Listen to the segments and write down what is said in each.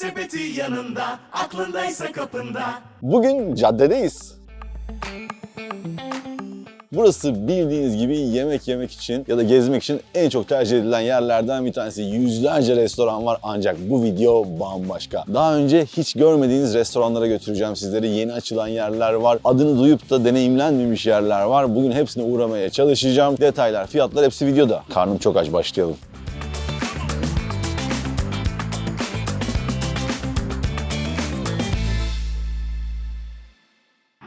Yemek yanında, aklındaysa kapında. Bugün caddedeyiz. Burası bildiğiniz gibi yemek yemek için ya da gezmek için en çok tercih edilen yerlerden bir tanesi. Yüzlerce restoran var ancak bu video bambaşka. Daha önce hiç görmediğiniz restoranlara götüreceğim sizleri. Yeni açılan yerler var. Adını duyup da deneyimlenmemiş yerler var. Bugün hepsine uğramaya çalışacağım. Detaylar, fiyatlar hepsi videoda. Karnım çok aç başlayalım.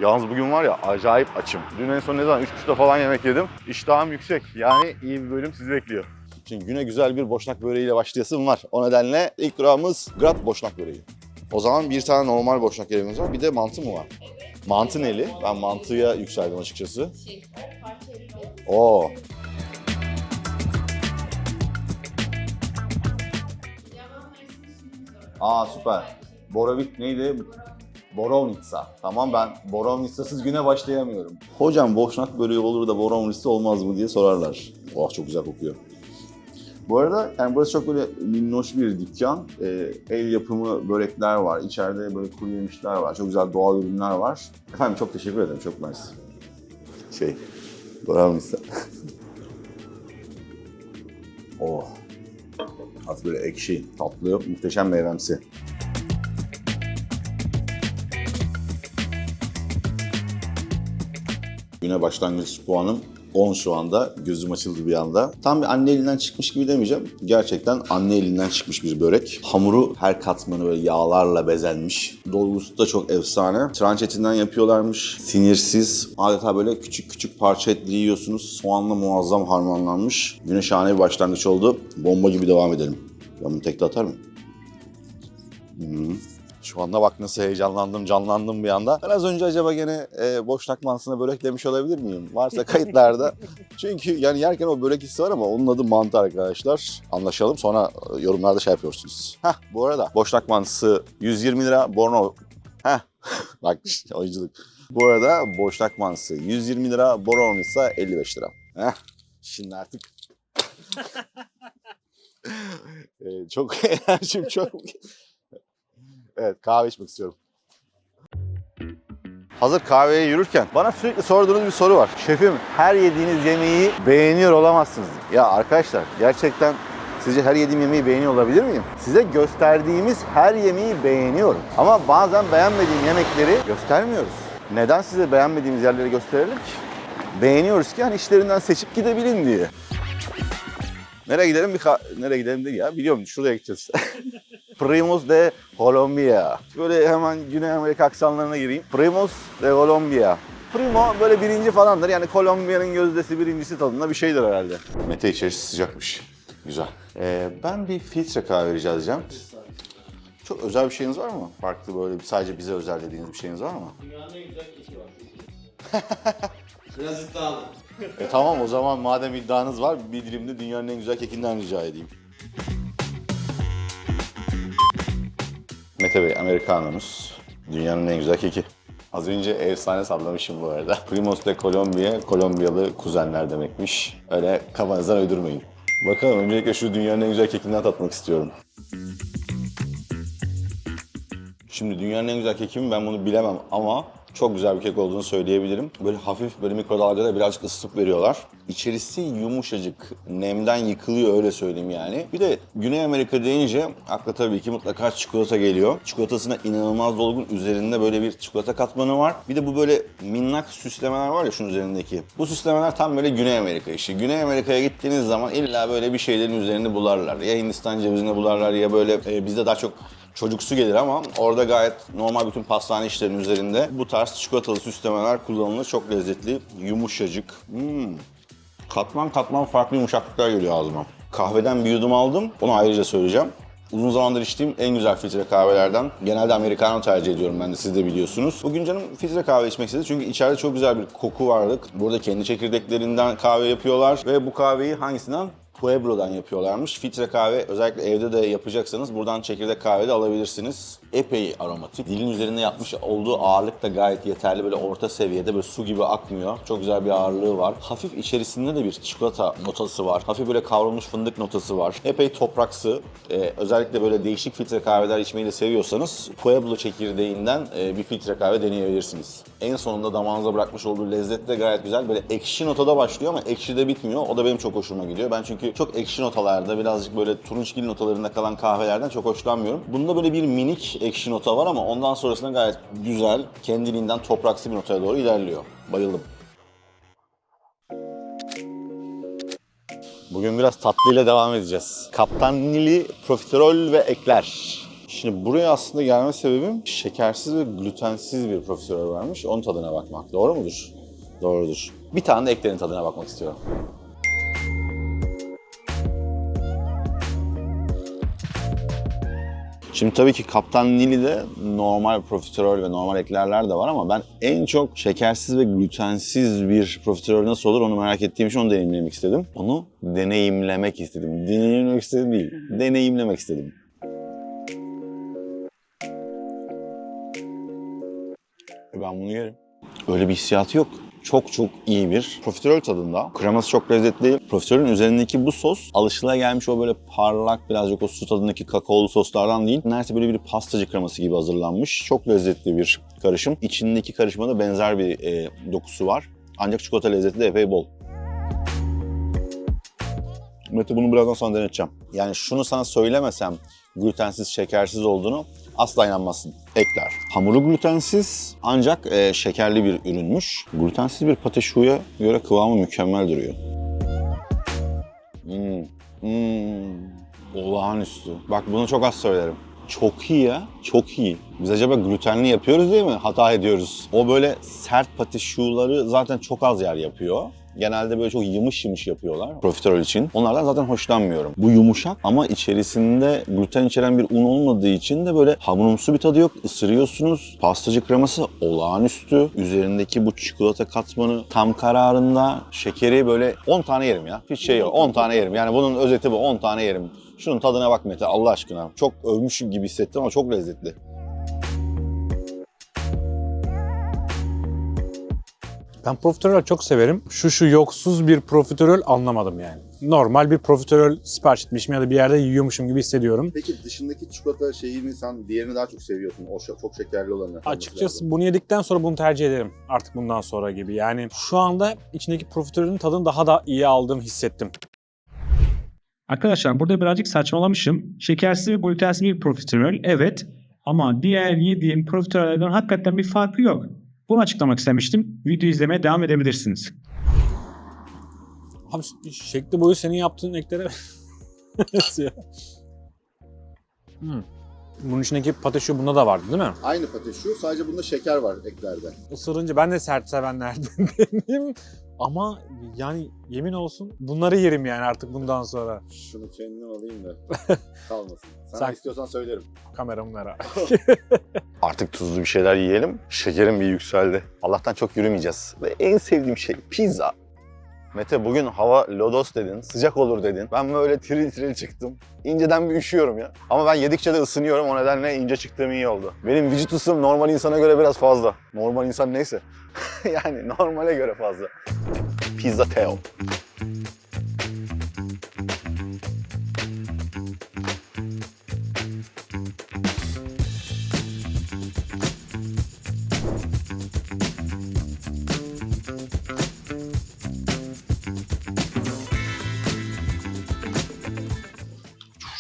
Yalnız bugün var ya acayip açım. Dün en son ne zaman 3.30'da falan yemek yedim. İştahım yüksek. Yani iyi bir bölüm sizi bekliyor. Şimdi güne güzel bir boşnak böreğiyle başlayasım var. O nedenle ilk durağımız Grab boşnak böreği. O zaman bir tane normal boşnak yemeğimiz var. Bir de mantı mı var? Mantı neli? Ben mantıya yükseldim açıkçası. Oo. Aa süper. Borovik neydi? Borovnitsa. Tamam ben Borovnitsa'sız güne başlayamıyorum. Hocam boşnak böreği olur da Borovnitsa olmaz mı diye sorarlar. Oh çok güzel kokuyor. Bu arada yani burası çok böyle minnoş bir dükkan. Ee, el yapımı börekler var. İçeride böyle kuru yemişler var. Çok güzel doğal ürünler var. Efendim çok teşekkür ederim. Çok mersi. Şey, Borovnitsa. oh. Hafif böyle ekşi, tatlı, muhteşem meyvemsi. Güne başlangıç puanım 10 şu anda. Gözüm açıldı bir anda. Tam bir anne elinden çıkmış gibi demeyeceğim. Gerçekten anne elinden çıkmış bir börek. Hamuru her katmanı böyle yağlarla bezenmiş. Dolgusu da çok efsane. Tranç etinden yapıyorlarmış. Sinirsiz. Adeta böyle küçük küçük parça etli yiyorsunuz. Soğanla muazzam harmanlanmış. Güne şahane bir başlangıç oldu. Bomba gibi devam edelim. Ben bunu tekte atar mıyım? Şu anda bak nasıl heyecanlandım, canlandım bir anda. Ben az önce acaba gene e, boşnak mantısına böreklemiş olabilir miyim? Varsa kayıtlarda. Çünkü yani yerken o börek hissi var ama onun adı mantı arkadaşlar. Anlaşalım sonra yorumlarda şey yapıyorsunuz. Heh bu arada boşnak mantısı 120 lira, Borno... Heh bak işte oyunculuk. Bu arada boşnak mantısı 120 lira, Borno ise 55 lira. Heh şimdi artık... E, çok enerjim çok... Evet kahve içmek istiyorum. Hazır kahveye yürürken bana sürekli sorduğunuz bir soru var. Şefim her yediğiniz yemeği beğeniyor olamazsınız. Ya arkadaşlar gerçekten sizce her yediğim yemeği beğeniyor olabilir miyim? Size gösterdiğimiz her yemeği beğeniyorum. Ama bazen beğenmediğim yemekleri göstermiyoruz. Neden size beğenmediğimiz yerleri gösterelim ki? Beğeniyoruz ki hani işlerinden seçip gidebilin diye. Nereye gidelim? Bir Nereye gidelim değil ya. Biliyorum şuraya gideceğiz. Primos de Colombia. Böyle hemen Güney Amerika aksanlarına gireyim. Primos de Colombia. Primo böyle birinci falandır. Yani Kolombiya'nın gözdesi birincisi tadında bir şeydir herhalde. Mete içerisi sıcakmış. Güzel. Ee, ben bir filtre kahve rica edeceğim. Çok özel bir şeyiniz var mı? Farklı böyle sadece bize özel dediğiniz bir şeyiniz var mı? Biraz iddialı. E tamam o zaman madem iddianız var bir dilimde dünyanın en güzel kekinden rica edeyim. Mete Bey, Amerikanonuz. Dünyanın en güzel keki. Az önce efsane sallamışım bu arada. Primos de Colombia, Kolombiyalı kuzenler demekmiş. Öyle kafanızdan uydurmayın. Bakalım öncelikle şu dünyanın en güzel kekinden tatmak istiyorum. Şimdi dünyanın en güzel keki mi ben bunu bilemem ama çok güzel bir kek olduğunu söyleyebilirim. Böyle hafif böyle mikrodalgada birazcık ısıtıp veriyorlar. İçerisi yumuşacık, nemden yıkılıyor öyle söyleyeyim yani. Bir de Güney Amerika deyince akla tabii ki mutlaka çikolata geliyor. Çikolatasına inanılmaz dolgun. Üzerinde böyle bir çikolata katmanı var. Bir de bu böyle minnak süslemeler var ya şunun üzerindeki. Bu süslemeler tam böyle Güney Amerika işi. Güney Amerika'ya gittiğiniz zaman illa böyle bir şeylerin üzerinde bularlar. Ya Hindistan cevizinde bularlar ya böyle e, bizde daha çok çocuksu gelir ama orada gayet normal bütün pastane işlerinin üzerinde bu tarz çikolatalı süslemeler kullanılır. Çok lezzetli, yumuşacık. Hmm. Katman katman farklı yumuşaklıklar geliyor ağzıma. Kahveden bir yudum aldım. Onu ayrıca söyleyeceğim. Uzun zamandır içtiğim en güzel filtre kahvelerden. Genelde Americano tercih ediyorum ben de siz de biliyorsunuz. Bugün canım filtre kahve içmek istedi çünkü içeride çok güzel bir koku vardı. Burada kendi çekirdeklerinden kahve yapıyorlar ve bu kahveyi hangisinden? Pueblo'dan yapıyorlarmış. Filtre kahve özellikle evde de yapacaksanız buradan çekirdek kahve de alabilirsiniz. Epey aromatik. Dilin üzerinde yapmış olduğu ağırlık da gayet yeterli. Böyle orta seviyede böyle su gibi akmıyor. Çok güzel bir ağırlığı var. Hafif içerisinde de bir çikolata notası var. Hafif böyle kavrulmuş fındık notası var. Epey topraksı. Ee, özellikle böyle değişik filtre kahveler içmeyi de seviyorsanız Pueblo çekirdeğinden e, bir filtre kahve deneyebilirsiniz. En sonunda damağınıza bırakmış olduğu lezzet de gayet güzel. Böyle ekşi notada başlıyor ama ekşi de bitmiyor. O da benim çok hoşuma gidiyor. Ben çünkü çok ekşi notalarda birazcık böyle turunçgil notalarında kalan kahvelerden çok hoşlanmıyorum. Bunda böyle bir minik ekşi nota var ama ondan sonrasında gayet güzel, kendiliğinden topraksı bir notaya doğru ilerliyor. Bayıldım. Bugün biraz tatlıyla devam edeceğiz. Kaptan Nili, profiterol ve ekler. Şimdi buraya aslında gelme sebebim şekersiz ve glutensiz bir profiterol varmış. Onun tadına bakmak. Doğru mudur? Doğrudur. Bir tane de eklerin tadına bakmak istiyorum. Şimdi tabii ki Kaptan Nili'de normal profiterol ve normal eklerler de var ama ben en çok şekersiz ve glutensiz bir profiterol nasıl olur onu merak ettiğim için onu deneyimlemek istedim. Onu deneyimlemek istedim. Deneyimlemek istedim değil, deneyimlemek istedim. E Ben bunu yerim. Öyle bir hissiyatı yok. Çok çok iyi bir profiterol tadında. Kreması çok lezzetli. Profiterolün üzerindeki bu sos alışılagelmiş o böyle parlak birazcık o su tadındaki kakaolu soslardan değil. Neredeyse böyle bir pastacı kreması gibi hazırlanmış. Çok lezzetli bir karışım. İçindeki karışmada benzer bir e, dokusu var. Ancak çikolata lezzeti de epey bol. Mete bunu birazdan sonra deneteceğim. Yani şunu sana söylemesem glutensiz, şekersiz olduğunu asla inanmazsın. Ekler. Hamuru glutensiz ancak e, şekerli bir ürünmüş. Glutensiz bir pateşuya göre kıvamı mükemmel duruyor. Hmm. Hmm. Olağanüstü. Bak bunu çok az söylerim. Çok iyi ya, çok iyi. Biz acaba glutenli yapıyoruz değil mi? Hata ediyoruz. O böyle sert patişuları zaten çok az yer yapıyor. Genelde böyle çok yımış yımış yapıyorlar profiterol için. Onlardan zaten hoşlanmıyorum. Bu yumuşak ama içerisinde gluten içeren bir un olmadığı için de böyle hamurumsu bir tadı yok. Isırıyorsunuz. Pastacı kreması olağanüstü. Üzerindeki bu çikolata katmanı tam kararında. Şekeri böyle 10 tane yerim ya. Hiç şey yok. 10 tane yerim. Yani bunun özeti bu. 10 tane yerim. Şunun tadına bak Mete Allah aşkına. Çok övmüşüm gibi hissettim ama çok lezzetli. Ben profiterol çok severim. Şu şu yoksuz bir profiterol anlamadım yani. Normal bir profiterol sipariş etmişim ya da bir yerde yiyormuşum gibi hissediyorum. Peki dışındaki çikolata şeyini sen diğerini daha çok seviyorsun. O çok şekerli olanı. Açıkçası bunu yedikten sonra bunu tercih ederim. Artık bundan sonra gibi. Yani şu anda içindeki profiterolün tadını daha da iyi aldığımı hissettim. Arkadaşlar burada birazcık saçmalamışım. Şekersiz ve glutensiz bir profiterol evet ama diğer yediğim profiterollerden hakikaten bir farkı yok. Bunu açıklamak istemiştim. Video izlemeye devam edebilirsiniz. Abi şekli boyu senin yaptığın eklere... Hmm. Bunun içindeki patates bunda da vardı değil mi? Aynı pateşu sadece bunda şeker var eklerde. Isırınca ben de sert sevenlerdenim. Ama yani yemin olsun bunları yerim yani artık bundan sonra. Şunu kendime alayım da kalmasın. Sana Sen- istiyorsan söylerim. Kameramı ver Artık tuzlu bir şeyler yiyelim. Şekerim bir yükseldi. Allah'tan çok yürümeyeceğiz. Ve en sevdiğim şey pizza. Mete bugün hava lodos dedin, sıcak olur dedin. Ben böyle tiril tiril çıktım. İnceden bir üşüyorum ya. Ama ben yedikçe de ısınıyorum. O nedenle ince çıktığım iyi oldu. Benim vücut ısım normal insana göre biraz fazla. Normal insan neyse. yani normale göre fazla. Pizza Teo.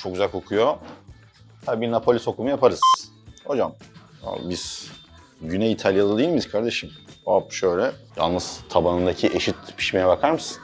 Çok güzel kokuyor. Tabii Napoli sokumu yaparız. Hocam biz Güney İtalyalı değil miyiz kardeşim? Hop şöyle. Yalnız tabanındaki eşit pişmeye bakar mısın?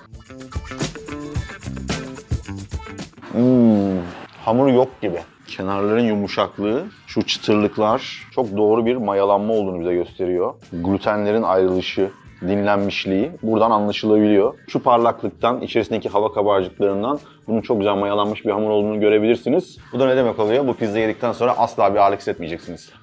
Hmm, hamur yok gibi. Kenarların yumuşaklığı, şu çıtırlıklar çok doğru bir mayalanma olduğunu bize gösteriyor. Glutenlerin ayrılışı, dinlenmişliği buradan anlaşılabiliyor. Şu parlaklıktan, içerisindeki hava kabarcıklarından bunun çok güzel mayalanmış bir hamur olduğunu görebilirsiniz. Bu da ne demek oluyor? Bu pizza yedikten sonra asla bir ağırlık hissetmeyeceksiniz.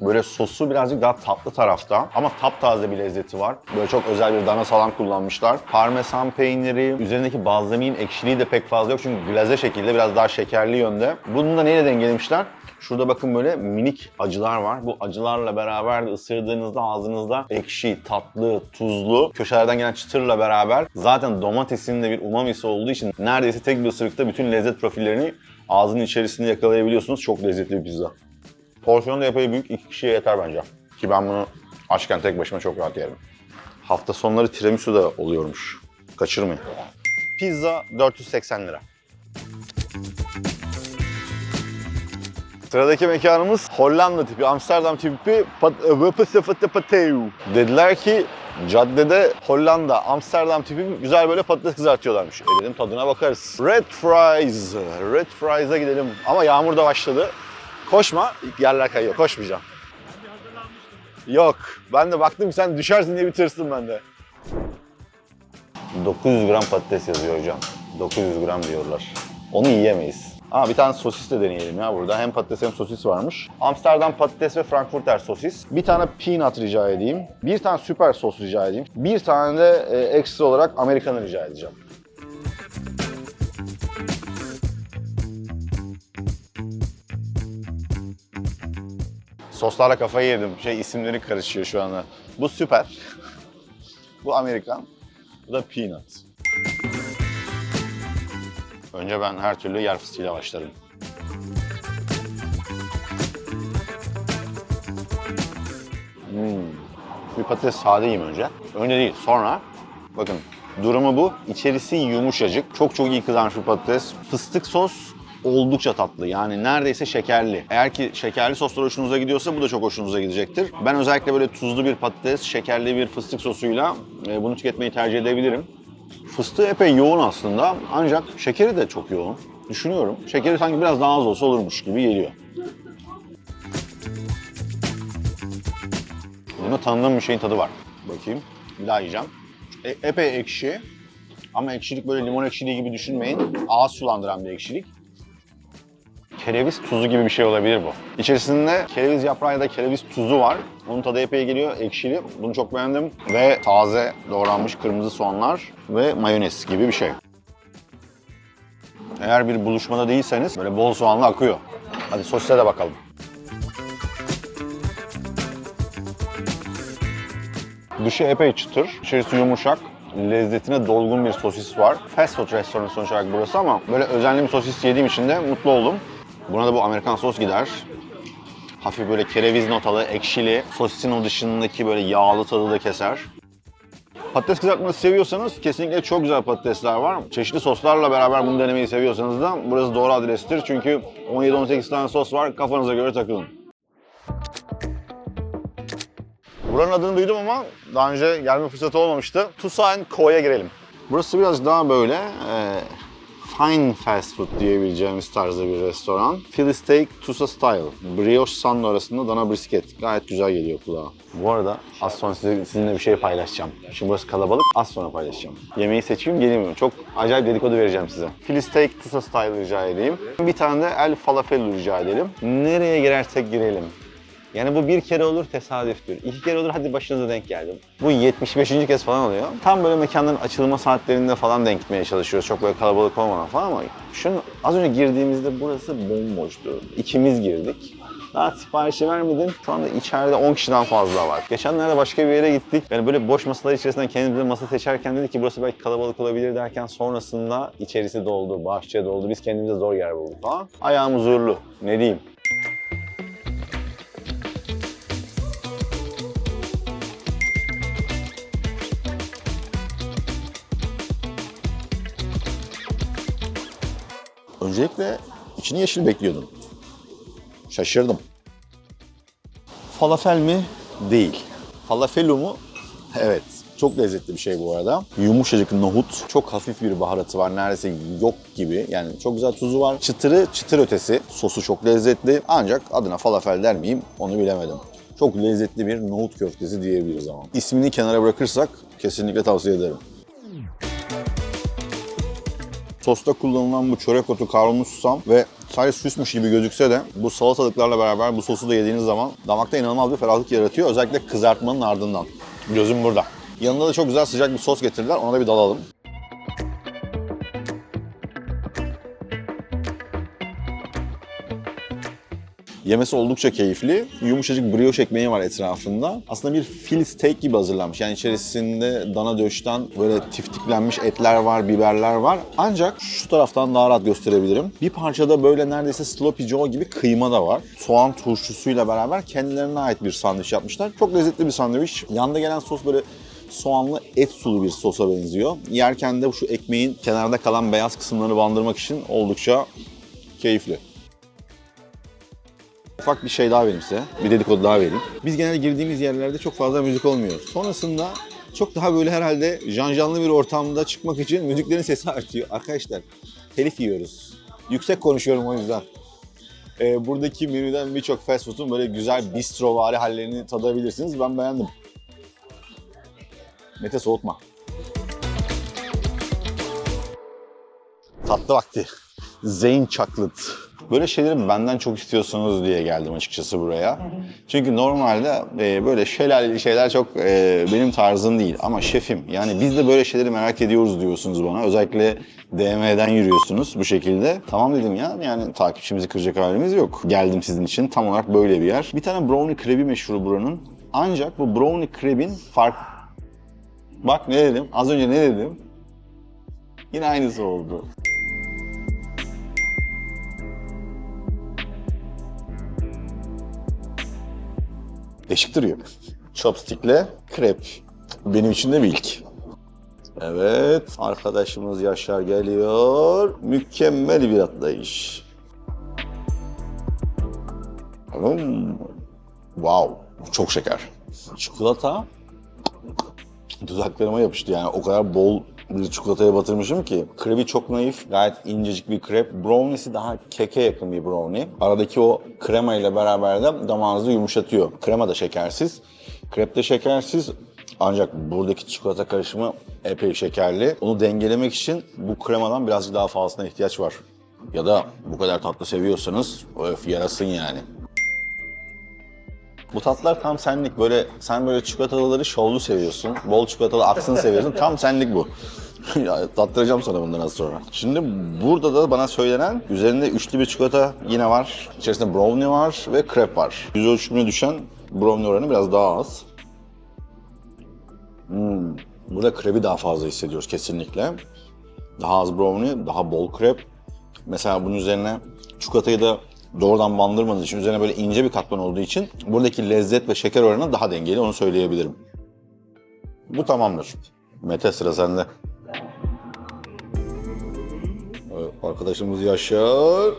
Böyle sosu birazcık daha tatlı tarafta ama taptaze bir lezzeti var. Böyle çok özel bir dana salam kullanmışlar. Parmesan peyniri, üzerindeki balzamiğin ekşiliği de pek fazla yok çünkü glaze şekilde biraz daha şekerli yönde. Bunu da neyle dengelemişler? Şurada bakın böyle minik acılar var. Bu acılarla beraber de ısırdığınızda ağzınızda ekşi, tatlı, tuzlu, köşelerden gelen çıtırla beraber zaten domatesin de bir umamisi olduğu için neredeyse tek bir ısırıkta bütün lezzet profillerini ağzının içerisinde yakalayabiliyorsunuz. Çok lezzetli bir pizza. Porsiyon da epey büyük. iki kişiye yeter bence. Ki ben bunu açken tek başıma çok rahat yerim. Hafta sonları tiramisu da oluyormuş. Kaçırmayın. Pizza 480 lira. Sıradaki mekanımız Hollanda tipi, Amsterdam tipi Pateu. Dediler ki caddede Hollanda, Amsterdam tipi güzel böyle patates kızartıyorlarmış. E dedim tadına bakarız. Red Fries, Red Fries'a gidelim. Ama yağmur da başladı. Koşma, yerler kayıyor. Koşmayacağım. Yok. Ben de baktım sen düşersin diye bir tırstım ben de. 900 gram patates yazıyor hocam. 900 gram diyorlar. Onu yiyemeyiz. Aa bir tane sosis de deneyelim ya burada. Hem patates hem sosis varmış. Amsterdam patates ve Frankfurter sosis. Bir tane peanut rica edeyim. Bir tane süper sos rica edeyim. Bir tane de e, ekstra olarak Amerikanı rica edeceğim. Soslarla kafayı yedim. Şey isimleri karışıyor şu anda. Bu süper. Bu Amerikan. Bu da peanut. Önce ben her türlü yer fıstığıyla başlarım. Hmm. Bir patates sade yiyeyim önce. Önce değil, sonra. Bakın durumu bu. İçerisi yumuşacık. Çok çok iyi kızarmış bir patates. Fıstık sos oldukça tatlı. Yani neredeyse şekerli. Eğer ki şekerli soslar hoşunuza gidiyorsa bu da çok hoşunuza gidecektir. Ben özellikle böyle tuzlu bir patates, şekerli bir fıstık sosuyla e, bunu tüketmeyi tercih edebilirim. Fıstığı epey yoğun aslında ancak şekeri de çok yoğun. Düşünüyorum. Şekeri sanki biraz daha az olsa olurmuş gibi geliyor. Bunda tanıdığım bir şeyin tadı var. Bakayım. Bir daha yiyeceğim. E- epey ekşi. Ama ekşilik böyle limon ekşiliği gibi düşünmeyin. Ağız sulandıran bir ekşilik. Kereviz tuzu gibi bir şey olabilir bu. İçerisinde kereviz yaprağı ya da kereviz tuzu var. Onun tadı epey geliyor, ekşili. Bunu çok beğendim. Ve taze doğranmış kırmızı soğanlar ve mayonez gibi bir şey. Eğer bir buluşmada değilseniz böyle bol soğanlı akıyor. Hadi sosise de bakalım. Dışı epey çıtır, içerisi yumuşak. Lezzetine dolgun bir sosis var. Fast food restoranı sonuç olarak burası ama böyle özenli bir sosis yediğim için de mutlu oldum. Buna da bu Amerikan sos gider. Hafif böyle kereviz notalı, ekşili. Sosisin o dışındaki böyle yağlı tadı da keser. Patates kızartması seviyorsanız kesinlikle çok güzel patatesler var. Çeşitli soslarla beraber bunu denemeyi seviyorsanız da burası doğru adrestir. Çünkü 17-18 tane sos var. Kafanıza göre takılın. Buranın adını duydum ama daha önce gelme fırsatı olmamıştı. Tusain Ko'ya girelim. Burası biraz daha böyle e, fine fast food diyebileceğimiz tarzda bir restoran. Philly Steak Tusa Style. Brioche sandal arasında dana brisket. Gayet güzel geliyor kulağa. Bu arada az sonra size, sizinle bir şey paylaşacağım. Şimdi burası kalabalık. Az sonra paylaşacağım. Yemeği seçeyim geleyim? Çok acayip dedikodu vereceğim size. Philly Steak Tusa Style rica edeyim. Bir tane de El Falafel rica edelim. Nereye girersek girelim. Yani bu bir kere olur tesadüftür. İki kere olur hadi başınıza denk geldi. Bu 75. kez falan oluyor. Tam böyle mekanların açılma saatlerinde falan denk gitmeye çalışıyoruz. Çok böyle kalabalık olmadan falan ama şunu az önce girdiğimizde burası bomboştu. İkimiz girdik. Daha siparişi vermedim. Şu anda içeride 10 kişiden fazla var. Geçenlerde başka bir yere gittik. Yani böyle boş masalar içerisinden kendimize masa seçerken dedik ki burası belki kalabalık olabilir derken sonrasında içerisi doldu, bahçe doldu. Biz kendimize zor yer bulduk falan. Ayağımız uğurlu. Ne diyeyim? Öncelikle içini yeşil bekliyordum. Şaşırdım. Falafel mi? Değil. Falafelu mu? Evet. Çok lezzetli bir şey bu arada. Yumuşacık nohut. Çok hafif bir baharatı var. Neredeyse yok gibi. Yani çok güzel tuzu var. Çıtırı çıtır ötesi. Sosu çok lezzetli. Ancak adına falafel der miyim onu bilemedim. Çok lezzetli bir nohut köftesi diyebiliriz ama. İsmini kenara bırakırsak kesinlikle tavsiye ederim. Sosta kullanılan bu çörek otu kavrulmuş susam ve sadece süsmüş gibi gözükse de bu salatalıklarla beraber bu sosu da yediğiniz zaman damakta inanılmaz bir ferahlık yaratıyor. Özellikle kızartmanın ardından. Gözüm burada. Yanında da çok güzel sıcak bir sos getirdiler. Ona da bir dalalım. Yemesi oldukça keyifli. Yumuşacık brioche ekmeği var etrafında. Aslında bir fil steak gibi hazırlanmış. Yani içerisinde dana döşten böyle tiftiklenmiş etler var, biberler var. Ancak şu taraftan daha rahat gösterebilirim. Bir parçada böyle neredeyse sloppy joe gibi kıyma da var. Soğan turşusuyla beraber kendilerine ait bir sandviç yapmışlar. Çok lezzetli bir sandviç. Yanında gelen sos böyle soğanlı et sulu bir sosa benziyor. Yerken de şu ekmeğin kenarda kalan beyaz kısımlarını bandırmak için oldukça keyifli. Ufak bir şey daha vereyim size. Bir dedikodu daha vereyim. Biz genelde girdiğimiz yerlerde çok fazla müzik olmuyor. Sonrasında çok daha böyle herhalde janjanlı bir ortamda çıkmak için müziklerin sesi artıyor. Arkadaşlar telif yiyoruz. Yüksek konuşuyorum o yüzden. Ee, buradaki menüden birçok fast food'un böyle güzel bistrovari hallerini tadabilirsiniz. Ben beğendim. Mete soğutma. Tatlı vakti. Zeyn Chocolate. Böyle şeyleri benden çok istiyorsunuz diye geldim açıkçası buraya. Çünkü normalde e, böyle şelaleli şeyler çok e, benim tarzım değil. Ama şefim yani biz de böyle şeyleri merak ediyoruz diyorsunuz bana. Özellikle DM'den yürüyorsunuz bu şekilde. Tamam dedim ya yani takipçimizi kıracak halimiz yok. Geldim sizin için tam olarak böyle bir yer. Bir tane brownie krebi meşhur buranın. Ancak bu brownie krebin fark... Bak ne dedim? Az önce ne dedim? Yine aynısı oldu. Değişik duruyor. Chopstick'le krep. Benim için de bir ilk. Evet, arkadaşımız Yaşar geliyor. Mükemmel bir atlayış. Wow, çok şeker. Çikolata dudaklarıma yapıştı yani o kadar bol bir çikolataya batırmışım ki. Krebi çok naif, gayet incecik bir krep. Brownie'si daha keke yakın bir brownie. Aradaki o krema ile beraber de damağınızı yumuşatıyor. Krema da şekersiz, krep de şekersiz. Ancak buradaki çikolata karışımı epey şekerli. Onu dengelemek için bu kremadan birazcık daha fazlasına ihtiyaç var. Ya da bu kadar tatlı seviyorsanız öf yarasın yani. Bu tatlar tam senlik. Böyle sen böyle çikolatalıları şovlu seviyorsun. Bol çikolatalı aksın seviyorsun. Tam senlik bu. Ya, Tattıracağım sana bundan az sonra. Şimdi burada da bana söylenen üzerinde üçlü bir çikolata yine var. İçerisinde brownie var ve krep var. Yüz ölçümüne düşen brownie oranı biraz daha az. Hmm. Burada krebi daha fazla hissediyoruz kesinlikle. Daha az brownie, daha bol krep. Mesela bunun üzerine çikolatayı da doğrudan bandırmadığı için, üzerine böyle ince bir katman olduğu için buradaki lezzet ve şeker oranı daha dengeli, onu söyleyebilirim. Bu tamamdır. Mete sıra sende. Evet, Arkadaşımız Yaşar.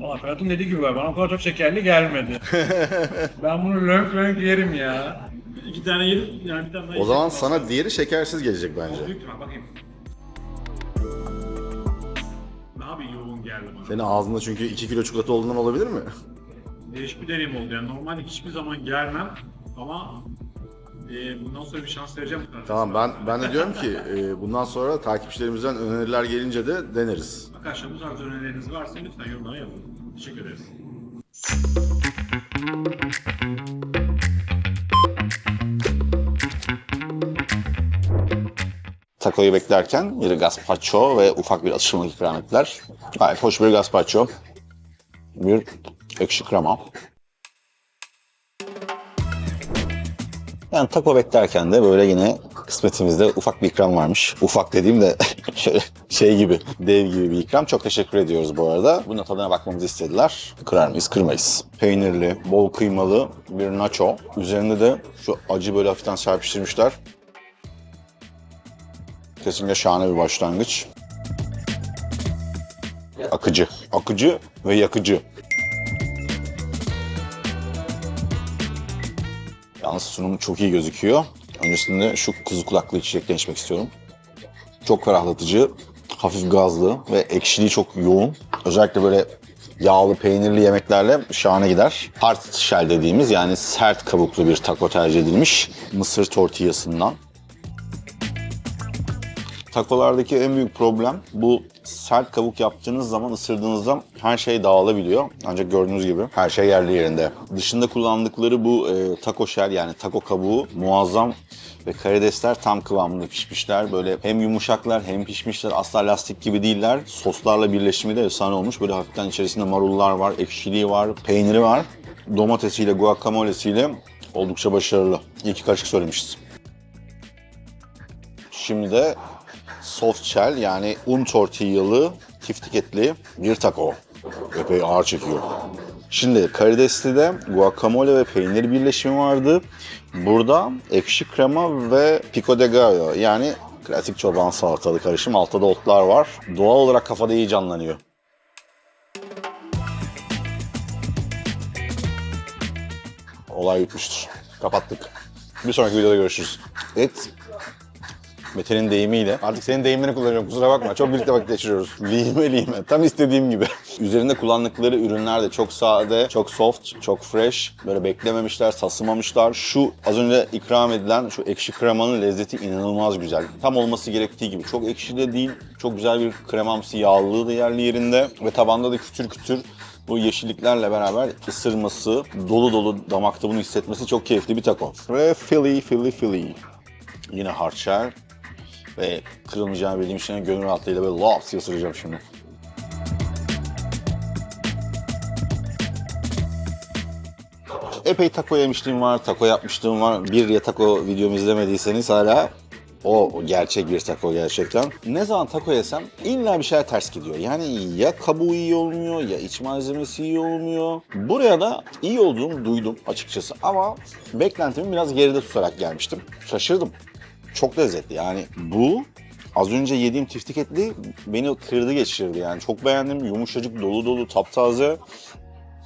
Valla Ferhat'ın dediği gibi var. Bana o kadar çok şekerli gelmedi. ben bunu lönk lönk yerim ya. İki tane yedim. Yani bir tane daha O zaman sana diğeri şekersiz gelecek bence. Büyük ihtimal bakayım. Senin ağzında çünkü 2 kilo çikolata olduğundan olabilir mi? Değişik bir deneyim oldu yani. Normalde hiçbir zaman gelmem ama e, bundan sonra bir şans vereceğim. Tamam ben ben de diyorum ki e, bundan sonra takipçilerimizden öneriler gelince de deneriz. Arkadaşlar bu tarz önerileriniz varsa lütfen yorumlara yazın. Teşekkür ederiz. Takoyu beklerken bir gazpacho ve ufak bir atıştırmalık ikram ettiler. Gayet hoş bir gazpacho. Bir ekşi krema. Yani taco beklerken de böyle yine kısmetimizde ufak bir ikram varmış. Ufak dediğim de şöyle şey gibi, dev gibi bir ikram. Çok teşekkür ediyoruz bu arada. Bunun tadına bakmamızı istediler. Kırar mıyız? Kırmayız. Peynirli, bol kıymalı bir nacho. Üzerinde de şu acı böyle hafiften serpiştirmişler. Kesinlikle şahane bir başlangıç. Akıcı. Akıcı ve yakıcı. Yalnız sunum çok iyi gözüküyor. Öncesinde şu kuzu kulaklı içecekten içmek istiyorum. Çok ferahlatıcı, hafif gazlı ve ekşiliği çok yoğun. Özellikle böyle yağlı, peynirli yemeklerle şahane gider. Hard shell dediğimiz yani sert kabuklu bir taco tercih edilmiş. Mısır tortillasından. Takolardaki en büyük problem bu sert kabuk yaptığınız zaman ısırdığınızda her şey dağılabiliyor. Ancak gördüğünüz gibi her şey yerli yerinde. Dışında kullandıkları bu e, taco shell yani taco kabuğu muazzam ve karidesler tam kıvamında pişmişler. Böyle hem yumuşaklar hem pişmişler. Asla lastik gibi değiller. Soslarla birleşimi de efsane olmuş. Böyle hafiften içerisinde marullar var, ekşiliği var, peyniri var. Domatesiyle, guacamolesiyle oldukça başarılı. İyi ki karışık söylemişiz. Şimdi de soft shell yani un tortillalı, tiftik etli bir taco. Epey ağır çekiyor. Şimdi karidesli de guacamole ve peynir birleşimi vardı. Burada ekşi krema ve pico de gallo yani klasik çoban salatalı karışım. Altta da otlar var. Doğal olarak kafada iyi canlanıyor. Olay bitmiştir. Kapattık. Bir sonraki videoda görüşürüz. Et Mete'nin deyimiyle. Artık senin deyimini kullanıyorum kusura bakma. Çok birlikte vakit geçiriyoruz. Lime lime. Tam istediğim gibi. Üzerinde kullandıkları ürünler de çok sade, çok soft, çok fresh. Böyle beklememişler, sasımamışlar. Şu az önce ikram edilen şu ekşi kremanın lezzeti inanılmaz güzel. Tam olması gerektiği gibi. Çok ekşi de değil. Çok güzel bir kremamsı yağlılığı da yerli yerinde. Ve tabanda da kütür kütür bu yeşilliklerle beraber ısırması, dolu dolu damakta bunu hissetmesi çok keyifli bir taco. Ve Philly, Philly, Philly. Yine shell. Ve kırılmayacağını bildiğim için gönül rahatlığıyla böyle lops diye şimdi. Epey taco yemişliğim var, taco yapmışlığım var. Bir ya taco videomu izlemediyseniz hala o gerçek bir taco gerçekten. Ne zaman taco yesem illa bir şeyler ters gidiyor. Yani ya kabuğu iyi olmuyor ya iç malzemesi iyi olmuyor. Buraya da iyi olduğunu duydum açıkçası ama beklentimi biraz geride tutarak gelmiştim. Şaşırdım. Çok lezzetli yani bu az önce yediğim tiftik etli beni kırdı geçirdi yani. Çok beğendim. Yumuşacık, dolu dolu, taptaze.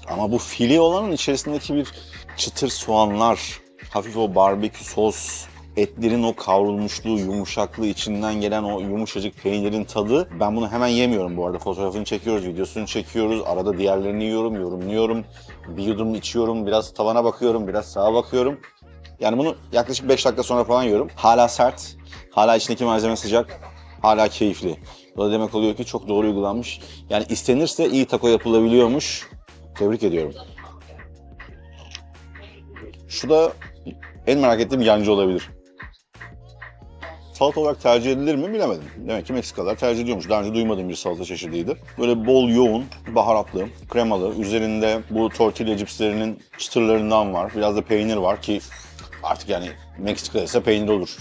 Ama bu fili olanın içerisindeki bir çıtır soğanlar, hafif o barbekü sos, etlerin o kavrulmuşluğu, yumuşaklığı, içinden gelen o yumuşacık peynirin tadı. Ben bunu hemen yemiyorum bu arada. Fotoğrafını çekiyoruz, videosunu çekiyoruz. Arada diğerlerini yiyorum, yorumluyorum. Bir yudum içiyorum, biraz tavana bakıyorum, biraz sağa bakıyorum. Yani bunu yaklaşık 5 dakika sonra falan yiyorum. Hala sert, hala içindeki malzeme sıcak, hala keyifli. Bu da demek oluyor ki çok doğru uygulanmış. Yani istenirse iyi taco yapılabiliyormuş. Tebrik ediyorum. Şu da en merak ettiğim yancı olabilir. Salata olarak tercih edilir mi bilemedim. Demek ki Meksikalılar tercih ediyormuş. Daha önce duymadığım bir salata çeşidiydi. Böyle bol, yoğun, baharatlı, kremalı. Üzerinde bu tortilla cipslerinin çıtırlarından var. Biraz da peynir var ki artık yani Meksika ise peynir olur.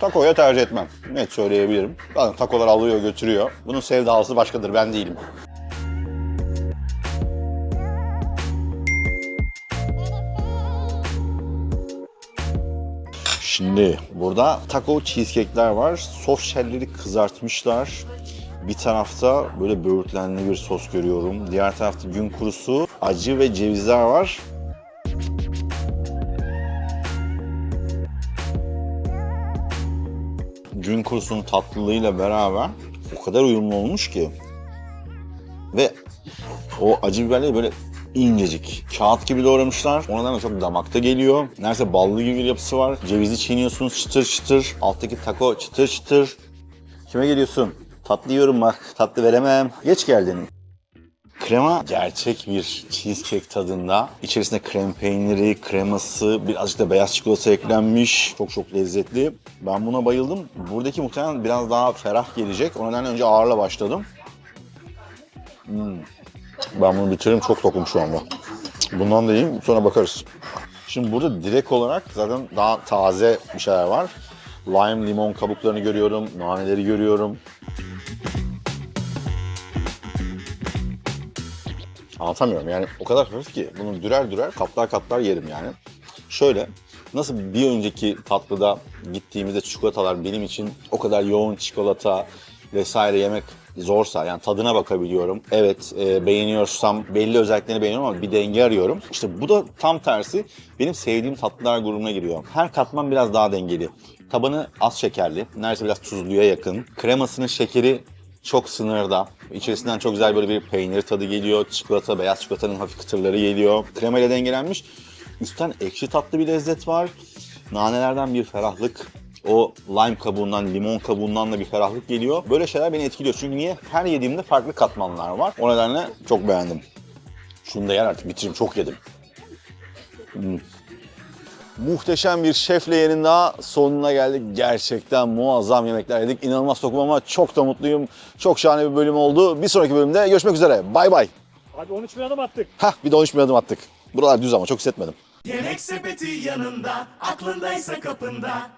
Takoya tercih etmem. Net söyleyebilirim. Zaten takolar alıyor götürüyor. Bunun sevdalısı başkadır ben değilim. Şimdi burada taco cheesecake'ler var. Soft shell'leri kızartmışlar. Bir tarafta böyle böğürtlenli bir sos görüyorum. Diğer tarafta gün kurusu, acı ve cevizler var. Gün kurusunun tatlılığıyla beraber o kadar uyumlu olmuş ki. Ve o acı biberleri böyle incecik. Kağıt gibi doğramışlar. O nedenle çok damakta geliyor. Neredeyse ballı gibi bir yapısı var. Cevizi çiğniyorsunuz çıtır çıtır. Alttaki taco çıtır çıtır. Kime geliyorsun? Tatlı yiyorum bak. Tatlı veremem. Geç geldin. Krema gerçek bir cheesecake tadında. İçerisinde krem peyniri, kreması, birazcık da beyaz çikolata eklenmiş. Çok çok lezzetli. Ben buna bayıldım. Buradaki muhtemelen biraz daha ferah gelecek. O nedenle önce ağırla başladım. Hmm. Ben bunu bitiririm. Çok tokum şu anda. Bundan da yiyeyim. Sonra bakarız. Şimdi burada direkt olarak zaten daha taze bir şeyler var. Lime, limon kabuklarını görüyorum. Naneleri görüyorum. Anlatamıyorum yani o kadar hafif ki bunu dürer dürer katlar katlar yerim yani. Şöyle nasıl bir önceki tatlıda gittiğimizde çikolatalar benim için o kadar yoğun çikolata vesaire yemek zorsa yani tadına bakabiliyorum. Evet e, beğeniyorsam belli özelliklerini beğeniyorum ama bir denge arıyorum. İşte bu da tam tersi benim sevdiğim tatlılar grubuna giriyor. Her katman biraz daha dengeli. Tabanı az şekerli, neredeyse biraz tuzluya yakın. Kremasının şekeri çok sınırda. İçerisinden çok güzel böyle bir peynir tadı geliyor. Çikolata, beyaz çikolatanın hafif kıtırları geliyor. Krema dengelenmiş. Üstten ekşi tatlı bir lezzet var. Nanelerden bir ferahlık. O lime kabuğundan, limon kabuğundan da bir ferahlık geliyor. Böyle şeyler beni etkiliyor. Çünkü niye? Her yediğimde farklı katmanlar var. O nedenle çok beğendim. Şunu da yer artık bitireyim. Çok yedim. Hmm. Muhteşem bir şefle yerin daha sonuna geldik. Gerçekten muazzam yemekler yedik. İnanılmaz tokum ama çok da mutluyum. Çok şahane bir bölüm oldu. Bir sonraki bölümde görüşmek üzere. Bay bay. Abi 13 bin adım attık. Hah bir de 13 bin adım attık. Buralar düz ama çok hissetmedim. Yemek sepeti yanında, aklındaysa kapında.